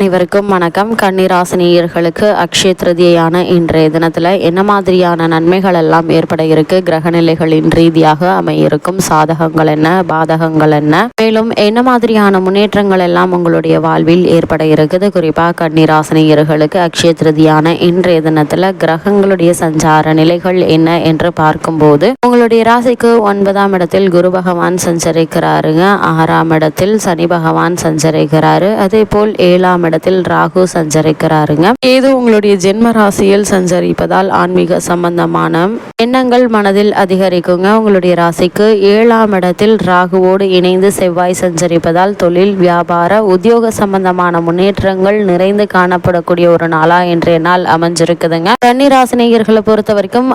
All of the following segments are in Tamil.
அனைவருக்கும் வணக்கம். கன்னிராசினியர்களுக்கு அக்ஷய திருதியான இன்றைய தினத்தில் என்ன மாதிரியான நன்மைகள் எல்லாம் ஏற்பட இருக்கு? கிரக நிலைகளின் ரீதியாக அமையிருக்கும். சாதகங்கள் என்ன? பாதகங்கள் என்ன? மேலும் என்ன மாதிரியான முன்னேற்றங்கள் எல்லாம் உங்களுடைய வாழ்வில் ஏற்பட இருக்குது? குறிப்பாக கன்னிராசினியர்களுக்கு அக்ஷய திருதியான இன்றைய தினத்தில் கிரகங்களுடைய சஞ்சார நிலைகள் என்ன என்று பார்க்கும்போது உங்களுடைய ராசிக்கு ஒன்பதாம் இடத்தில் குரு பகவான் சஞ்சரிக்கிறாருங்க. ஆறாம் இடத்தில் சனி பகவான் சஞ்சரிக்கிறாரு. அதே போல் ஏழாம் இடத்தில் ராகு சஞ்சரிக்கிறாருங்க. ஏதோ உங்களுடைய ஜென்ம ராசியில் சஞ்சரிப்பதால் ஆன்மீக சம்பந்தமான எண்ணங்கள் மனதில் அதிகரிக்குங்க. உங்களுடைய ராசிக்கு ஏழாம் இடத்தில் ராகுவோடு இணைந்து செவ்வாய் சஞ்சரிப்பதால் தொழில் வியாபார உத்தியோக சம்பந்தமான முன்னேற்றங்கள் நிறைந்து காணப்படக்கூடிய ஒரு நாளா இன்றைய நாள் அமைஞ்சிருக்குதுங்க. கன்னிராசினியர்களை பொறுத்த வரைக்கும்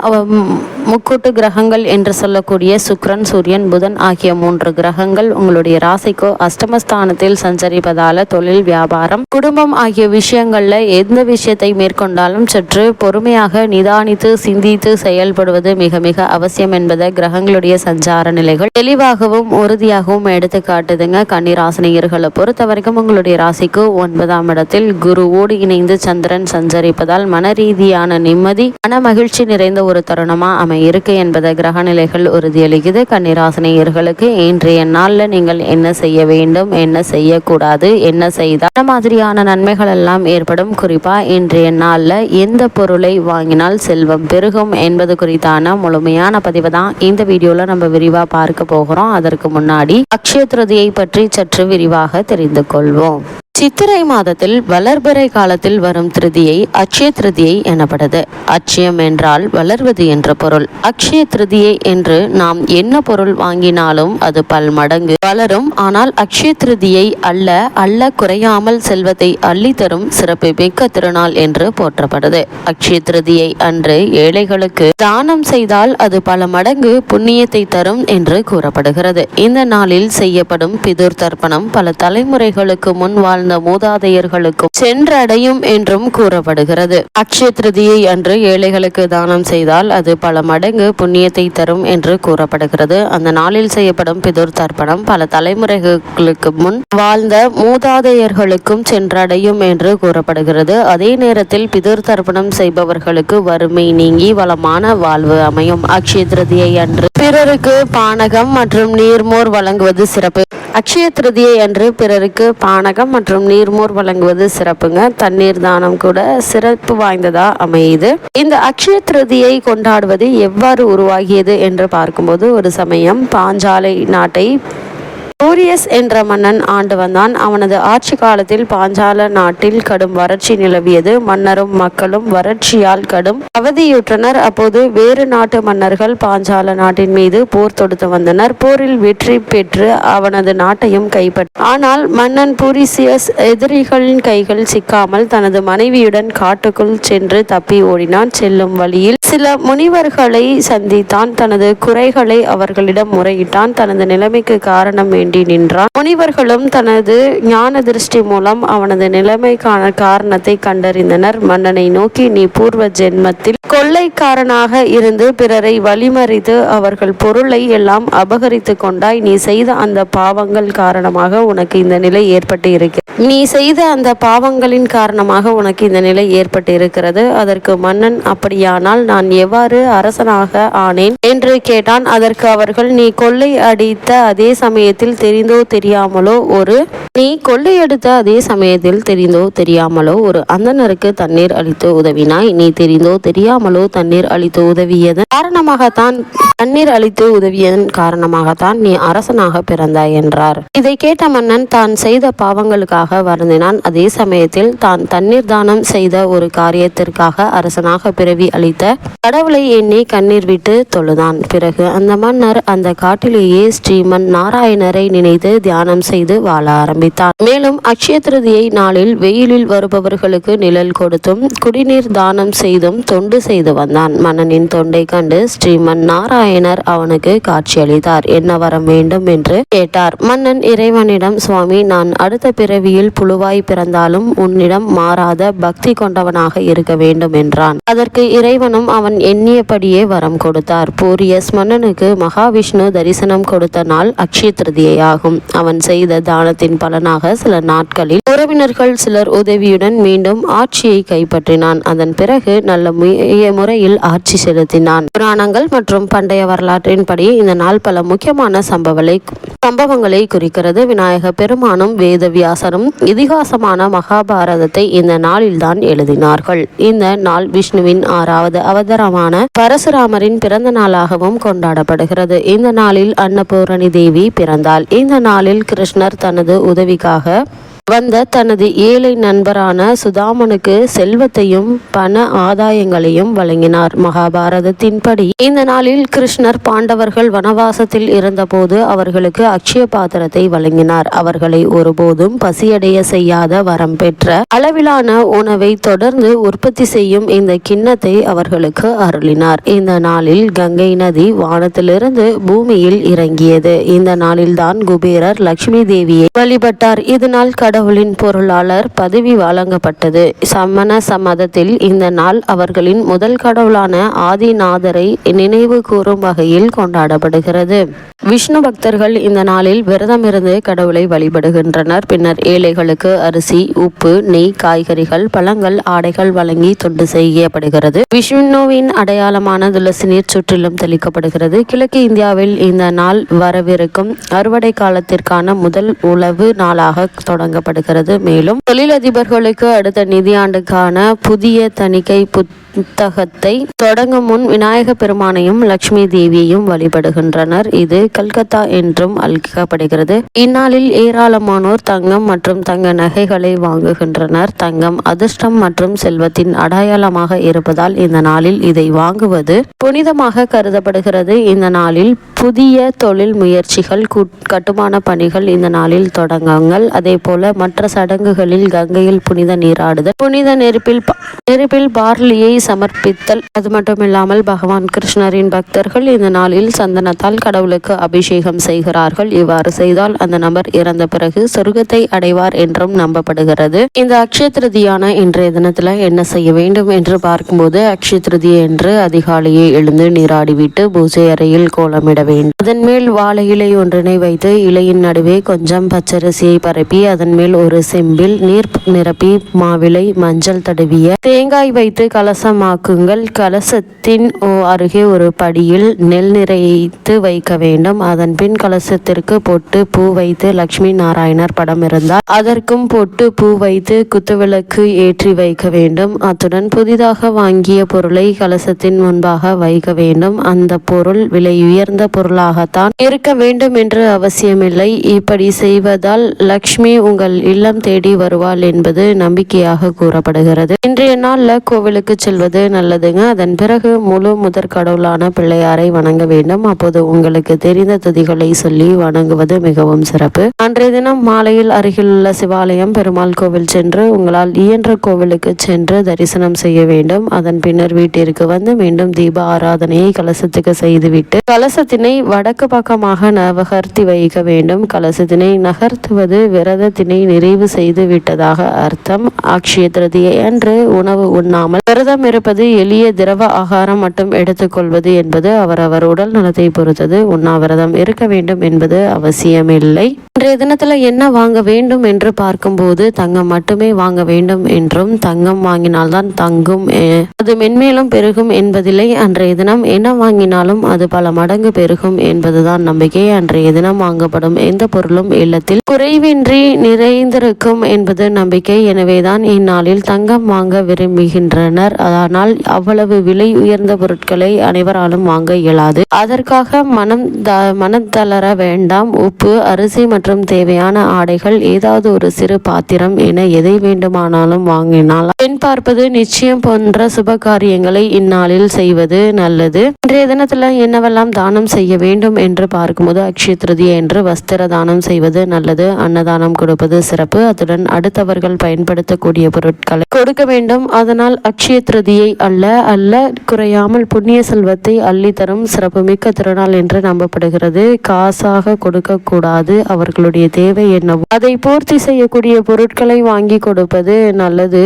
முக்கூட்டு கிரகங்கள் என்று சொல்லக்கூடிய சுக்ரன் சூரியன் புதன் ஆகிய மூன்று கிரகங்கள் உங்களுடைய ராசிக்கு அஷ்டமஸ்தானத்தில் சஞ்சரிப்பதால தொழில் வியாபாரம் குடும்பம் ஆகிய விஷயங்கள்ல எந்த விஷயத்தை மேற்கொண்டாலும் சற்று பொறுமையாக நிதானித்து சிந்தித்து செயல்படுவது மிக மிக அவசியம் என்பதை கிரகங்களுடைய சஞ்சார நிலைகள் தெளிவாகவும் உறுதியாகவும் எடுத்து காட்டுதுங்க. கன்னிராசினியர்களை பொறுத்த வரைக்கும் உங்களுடைய ராசிக்கு ஒன்பதாம் இடத்தில் குருவோடு இணைந்து சந்திரன் சஞ்சரிப்பதால் மன ரீதியான நிம்மதி மன மகிழ்ச்சி நிறைந்த ஒரு தருணமா அமையிருக்கு என்பதை கிரக நிலைகள் உறுதியளிக்குது. கன்னிராசினியர்களுக்கு இன்றைய நாள்ல நீங்கள் என்ன செய்ய வேண்டும் என்ன செய்யக்கூடாது என்ன செய்தால்? மாதிரியான விதமான நன்மைகள் எல்லாம் ஏற்படும். குறிப்பா இன்றைய நாள்ல எந்த பொருளை வாங்கினால் செல்வம் பெருகும் என்பது குறித்தான முழுமையான பதிவு தான். இந்த வீடியோவில் நம்ம விரிவா பார்க்க போகிறோம். அதற்கு முன்னாடி அக்ஷய திருதியை பற்றி சற்று விரிவாக தெரிந்து கொள்வோம். சித்திரை மாதத்தில் வளர்பிறை காலத்தில் வரும் திருதியை அட்சய திருதியை எனப்படுது அட்சயம் என்றால் வளர்வது என்ற பொருள். அக்ஷய திருதியை என்று நாம் என்ன பொருள் வாங்கினாலும் அது பல் மடங்கு. வளரும் ஆனால் அக்ஷய திருதியை அல்ல அல்ல குறையாமல் செல்வத்தை அள்ளி தரும் சிறப்பு மிக்க திருநாள் என்று போற்றப்படுது அக்ஷய திருதியை அன்று ஏழைகளுக்கு தானம் செய்தால் அது பல மடங்கு புண்ணியத்தை தரும் என்று கூறப்படுகிறது. இந்த நாளில் செய்யப்படும் பிதுர் தர்ப்பணம் பல தலைமுறைகளுக்கு முன் வாழ் வாழ்ந்த மூதாதையர்களுக்கும் சென்றடையும் என்றும் கூறப்படுகிறது. அக்ஷய திருதியை அன்று ஏழைகளுக்கு தானம் செய்தால் அது பல மடங்கு புண்ணியத்தை தரும் என்று கூறப்படுகிறது. அந்த நாளில் செய்யப்படும் பிதுர் தர்ப்பணம் பல தலைமுறைகளுக்கு முன் வாழ்ந்த மூதாதையர்களுக்கும் சென்றடையும் என்று கூறப்படுகிறது. அதே நேரத்தில் பிதுர் தர்ப்பணம் செய்பவர்களுக்கு வறுமை நீங்கி வளமான வாழ்வு அமையும். அக்ஷய திருதியை அன்று பிறருக்கு பானகம் மற்றும் நீர்மோர் வழங்குவது சிறப்பு. அக்ஷய திருதியை அன்று பிறருக்கு பானகம் மற்றும் நீர்மோர் வழங்குவது சிறப்புங்க. தண்ணீர் தானம் கூட சிறப்பு வாய்ந்ததா அமையுது. இந்த அக்ஷய திருதியை கொண்டாடுவது எவ்வாறு உருவாகியது என்று பார்க்கும்போது ஒரு சமயம் பாஞ்சாலை நாட்டை சூரியஸ் என்ற மன்னன் ஆண்டு வந்தான். அவனது ஆட்சி காலத்தில் பாஞ்சால நாட்டில் கடும் வறட்சி நிலவியது. மன்னரும் மக்களும் வறட்சியால் கடும் அவதியுற்றனர். அப்போது வேறு நாட்டு மன்னர்கள் பாஞ்சால நாட்டின் மீது போர் தொடுத்து வந்தனர். போரில் வெற்றி பெற்று அவனது நாட்டையும் கைப்பற்ற ஆனால் மன்னன் பூரிசியஸ் எதிரிகளின் கைகள் சிக்காமல் தனது மனைவியுடன் காட்டுக்குள் சென்று தப்பி ஓடினான். செல்லும் வழியில் சில முனிவர்களை சந்தித்தான். தனது குறைகளை அவர்களிடம் முறையிட்டான். தனது நிலைமைக்கு காரணம் வேண்டி நின்றான். முனிவர்களும் தனது ஞான திருஷ்டி மூலம் அவனது நிலைமைக்கான காரணத்தை கண்டறிந்தனர். மன்னனை நோக்கி நீ பூர்வ ஜென்மத்தில் கொள்ளைக்காரனாக இருந்து பிறரை வழிமறித்து அவர்கள் பொருளை எல்லாம் அபகரித்து கொண்டாய். நீ செய்த அந்த பாவங்கள் காரணமாக உனக்கு இந்த நிலை ஏற்பட்டு இருக்கிறது. நீ செய்த அந்த பாவங்களின் காரணமாக உனக்கு இந்த நிலை ஏற்பட்டு இருக்கிறது அதற்கு மன்னன் அப்படியானால் நான் எவ்வாறு அரசனாக ஆனேன்? என்று கேட்டான். அதற்கு அவர்கள் நீ கொள்ளை அடித்த அதே சமயத்தில் தெரிந்தோ தெரியாமலோ ஒரு நீ கொள்ளையடித்த அதே சமயத்தில் தெரிந்தோ தெரியாமலோ ஒரு அந்தனருக்கு தண்ணீர் அளித்து உதவினாய். நீ தெரிந்தோ தெரியாமலோ தண்ணீர் அளித்து உதவியதன் காரணமாகத்தான் தண்ணீர் அளித்து உதவியதன் காரணமாகத்தான் நீ அரசனாக பிறந்தாய் என்றார். இதை கேட்ட மன்னன் தான் செய்த பாவங்களுக்காக வருந்தினான். அதே சமயத்தில் தான் தண்ணீர் தானம் செய்த ஒரு காரியத்திற்காக அரசனாக பிறவி அளித்த கடவுளை எண்ணி கண்ணீர் விட்டு தொழுதான். பிறகு அந்த மன்னர் அந்த காட்டிலேயே ஸ்ரீமன் நாராயணரை நினைத்து தியானம் செய்து வாழ ஆரம்பித்தார் மேலும் அக்ஷய திருதியை நாளில் வெயிலில் வருபவர்களுக்கு நிழல் கொடுத்தும் குடிநீர் தானம் செய்தும் தொண்டு செய்து வந்தான். மன்னனின் தொண்டை கண்டு ஸ்ரீமன் நாராயணர் அவனுக்கு காட்சியளித்தார். என்ன வரம் வேண்டும்? என்று கேட்டார். மன்னன் இறைவனிடம் சுவாமி நான் அடுத்த பிறவி பிறவியில் புழுவாய் பிறந்தாலும் உன்னிடம் மாறாத பக்தி கொண்டவனாக இருக்க வேண்டும் என்றான். அதற்கு இறைவனும் அவன் எண்ணியபடியே வரம் கொடுத்தார். பூரியஸ் மன்னனுக்கு மகாவிஷ்ணு தரிசனம் கொடுத்த நாள் அக்ஷய திருதியாகும் அவன் செய்த தானத்தின் பலனாக சில நாட்களில் உறவினர்கள் சிலர் உதவியுடன் மீண்டும் ஆட்சியை கைப்பற்றினான். அதன் பிறகு நல்ல முறையில் ஆட்சி செலுத்தினான். புராணங்கள் மற்றும் பண்டைய வரலாற்றின்படி இந்த நாள் பல முக்கியமான சம்பவங்களை சம்பவங்களை குறிக்கிறது. விநாயக பெருமானும் வேதவியாசரும் இதிகாசமான மகாபாரதத்தை இந்த நாளில்தான் எழுதினார்கள். இந்த நாள் விஷ்ணுவின் ஆறாவது அவதாரமான பரசுராமரின் பிறந்த நாளாகவும் கொண்டாடப்படுகிறது. இந்த நாளில் அன்னபூரணி தேவி பிறந்தாள். இந்த நாளில் கிருஷ்ணர் தனது உதவிக்காக வந்த தனது ஏழை நண்பரான சுதாமனுக்கு செல்வத்தையும் பண ஆதாயங்களையும் வழங்கினார். மகாபாரதத்தின்படி இந்த நாளில் கிருஷ்ணர் பாண்டவர்கள் வனவாசத்தில் இருந்தபோது அவர்களுக்கு அக்ஷய பாத்திரத்தை வழங்கினார். அவர்களை ஒருபோதும் பசியடைய செய்யாத வரம் பெற்ற அளவிலான உணவை தொடர்ந்து உற்பத்தி செய்யும் இந்த கிண்ணத்தை அவர்களுக்கு அருளினார். இந்த நாளில் கங்கை நதி வானத்திலிருந்து பூமியில் இறங்கியது. இந்த நாளில்தான் குபேரர் லட்சுமி தேவியை வழிபட்டார். இதனால் கடவுளின் பொருளாளர் பதவி வழங்கப்பட்டது. சமண சமதத்தில் இந்த நாள் அவர்களின் முதல் கடவுளான ஆதிநாதரை நினைவு கூறும் வகையில் கொண்டாடப்படுகிறது. விஷ்ணு பக்தர்கள் இந்த நாளில் விரதமிருந்து கடவுளை வழிபடுகின்றனர். பின்னர் ஏழைகளுக்கு அரிசி உப்பு நெய் காய்கறிகள் பழங்கள் ஆடைகள் வழங்கி தொண்டு செய்யப்படுகிறது. விஷ்ணுவின் அடையாளமான துளசி நீர் சுற்றிலும் தெளிக்கப்படுகிறது. கிழக்கு இந்தியாவில் இந்த நாள் வரவிருக்கும் அறுவடை காலத்திற்கான முதல் உழவு நாளாக தொடங்க தொடங்கப்படுகிறது மேலும் தொழிலதிபர்களுக்கு அடுத்த நிதியாண்டுக்கான புதிய தணிக்கை புத் புத்தகத்தை தொடங்கும் முன் விநாயக பெருமானையும் லட்சுமி தேவியையும் வழிபடுகின்றனர். இது கல்கத்தா என்றும் அழைக்கப்படுகிறது. இந்நாளில் ஏராளமானோர் தங்கம் மற்றும் தங்க நகைகளை வாங்குகின்றனர். தங்கம் அதிர்ஷ்டம் மற்றும் செல்வத்தின் அடையாளமாக இருப்பதால் இந்த நாளில் இதை வாங்குவது புனிதமாக கருதப்படுகிறது. இந்த நாளில் புதிய தொழில் முயற்சிகள் கட்டுமான பணிகள் இந்த நாளில் தொடங்குங்கள். அதே போல மற்ற சடங்குகளில் கங்கையில் புனித நீராடுதல் புனித நெருப்பில் ப- நெருப்பில் பார்லியை சமர்ப்பித்தல். அது மட்டுமில்லாமல் பகவான் கிருஷ்ணரின் பக்தர்கள் இந்த நாளில் சந்தனத்தால் கடவுளுக்கு அபிஷேகம் செய்கிறார்கள். இவ்வாறு செய்தால் அந்த நபர் இறந்த பிறகு சொர்க்கத்தை அடைவார் என்றும் நம்பப்படுகிறது. இந்த அக்ஷய திருதியான இன்றைய தினத்துல என்ன செய்ய வேண்டும் என்று பார்க்கும்போது அக்ஷய திருதி என்று அதிகாலையே எழுந்து நீராடிவிட்டு பூஜை அறையில் கோலமிட வேண்டும். அதன் மேல் வாழை இலை ஒன்றினை வைத்து இலையின் நடுவே கொஞ்சம் பச்சரிசியை பரப்பி அதன் மேல் ஒரு செம்பில் நீர் நிரப்பி மாவிலை மஞ்சள் தடவிய தேங்காய் வைத்து கலசமாக்குங்கள் கலசத்தின் ஓ- அருகே ஒரு படியில் நெல் நிறைத்து வைக்க வேண்டும். அதன் பின் கலசத்திற்கு பொட்டு பூ வைத்து லட்சுமி நாராயணர் படம் இருந்தால் அதற்கும் பொட்டு பூ வைத்து குத்துவிளக்கு ஏற்றி வைக்க வேண்டும். அத்துடன் புதிதாக வாங்கிய பொருளை கலசத்தின் முன்பாக வைக்க வேண்டும். அந்த பொருள் விலை உயர்ந்த பொருளாகத்தான் இருக்க வேண்டும் என்று அவசியமில்லை. இப்படி செய்வதால் லக்ஷ்மி உங்கள் இல்லம் தேடி வருவாள் என்பது நம்பிக்கையாக கூறப்படுகிறது. இன்றைய நாள்ல கோவிலுக்கு செல்வது நல்லதுங்க. அதன் பிறகு முழு முதற் கடவுளான பிள்ளையாரை வணங்க வேண்டும். அப்போது உங்களுக்கு தெரிந்த துதிகளை சொல்லி வணங்குவது மிகவும் சிறப்பு. அன்றைய தினம் மாலையில் அருகிலுள்ள சிவாலயம் பெருமாள் கோவில் சென்று உங்களால் இயன்ற கோவிலுக்கு சென்று தரிசனம் செய்ய வேண்டும். அதன் பின்னர் வீட்டிற்கு வந்து மீண்டும் தீப ஆராதனையை கலசத்துக்கு செய்துவிட்டு கலசத்தினை வடக்கு பக்கமாக நகர்த்தி வைக்க வேண்டும். கலசத்தினை நகர்த்துவது விரதத்தினை நிறைவு செய்து விட்டதாக அர்த்தம். அக்ஷய திருதியை அன்று உணவு உண்ணாமல் விரதம் இருப்பது எளிய திரவ ஆகாரம் மட்டும் எடுத்துக்கொள்வது என்பது அவரவர் உடல் நலத்தை பொறுத்தது. உண்ணாவிரதம் இருக்க வேண்டும் என்பது அவசியமில்லை. இன்றைய தினத்துல என்ன வாங்க வேண்டும் என்று பார்க்கும்போது தங்கம் மட்டுமே வாங்க வேண்டும் என்றும் தங்கம் வாங்கினால்தான் தங்கும் அது மென்மேலும் பெருகும் என்பதில்லை. அன்றைய தினம் என்ன வாங்கினாலும் அது பல மடங்கு பெருகும் என்பதுதான் நம்பிக்கை. அன்றைய தினம் வாங்கப்படும் எந்த பொருளும் இல்லத்தில் குறைவின்றி நிறைந்திருக்கும் என்பது நம்பிக்கை. எனவேதான் இந்நாளில் தங்கம் வாங்க விரும்புகின்றனர். ஆனால் அவ்வளவு விலை உயர்ந்த பொருட்களை அனைவராலும் வாங்க இயலாது. அதற்காக மனம் த மனம் தளர வேண்டாம். உப்பு அரிசி மற்றும் தேவையான ஆடைகள் ஏதாவது ஒரு சிறு பாத்திரம் என எதை வேண்டுமானாலும் வாங்கினால் பெண் பார்ப்பது நிச்சயம் போன்ற சுப காரியங்களை இந்நாளில் செய்வது நல்லது. இன்றைய தினத்துல என்னவெல்லாம் தானம் செய்ய வேண்டும் என்று பார்க்கும்போது அக்ஷய திருதியை என்று வஸ்திர தானம் செய்வது நல்லது. அன்னதானம் கொடுப்பது சிறப்பு. அத்துடன் அடுத்தவர்கள் பயன்படுத்தக்கூடிய பொருட்களை கொடுக்க வேண்டும். அதனால் அக்ஷய திருதியை அல்ல அல்ல குறையாமல் புண்ணிய செல்வத்தை அள்ளி தரும் சிறப்புமிக்க திருநாள் என்று நம்பப்படுகிறது. காசாக கொடுக்கக்கூடாது அவர்களுடைய தேவை என்னவோ. அதை பூர்த்தி செய்யக்கூடிய பொருட்களை வாங்கி கொடுப்பது நல்லது.